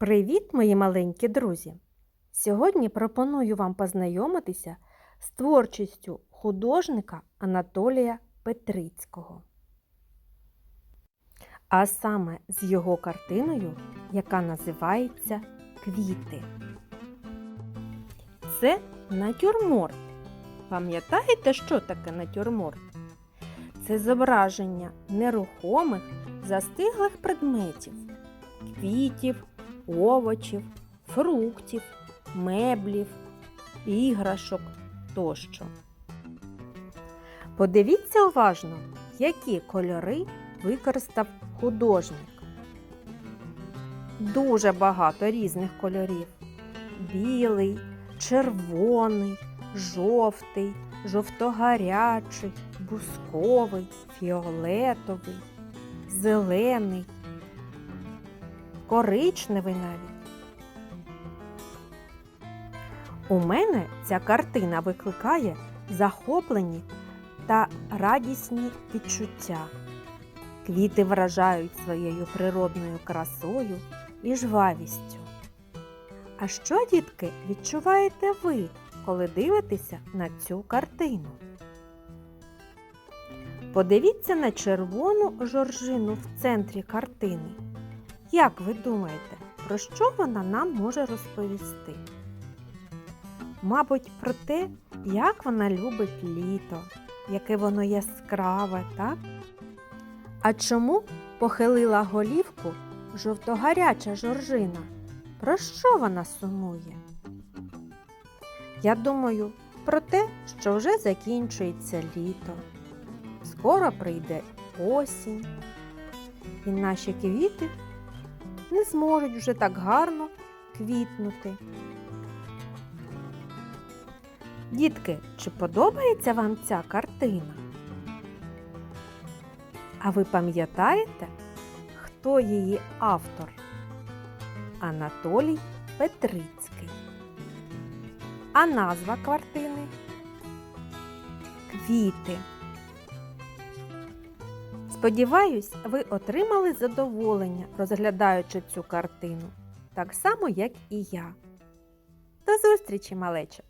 Привіт, мої маленькі друзі! Сьогодні пропоную вам познайомитися з творчістю художника Анатолія Петрицького. А саме з його картиною, яка називається Квіти. Це натюрморт. Пам'ятаєте, що таке натюрморт? Це зображення нерухомих, застиглих предметів, квітів, овочів, фруктів, меблів, іграшок тощо. Подивіться уважно, які кольори використав художник. Дуже багато різних кольорів: білий, червоний, жовтий, жовтогарячий, бусковий, фіолетовий, зелений, коричневий навіть. У мене ця картина викликає захоплені та радісні відчуття. Квіти вражають своєю природною красою і жвавістю. А що, дітки, відчуваєте ви, коли дивитеся на цю картину? Подивіться на червону жоржину в центрі картини. Як ви думаєте, про що вона нам може розповісти? Мабуть, про те, як вона любить літо, яке воно яскраве, так? А чому похилила голівку жовтогаряча жоржина? Про що вона сумує? Я думаю про те, що вже закінчується літо. Скоро прийде осінь, і наші квіти не зможуть вже так гарно квітнути. Дітки, чи подобається вам ця картина? А ви пам'ятаєте, хто її автор? Анатолій Петрицький. А назва картини? Квіти. Сподіваюсь, ви отримали задоволення, розглядаючи цю картину, так само, як і я. До зустрічі, малеча!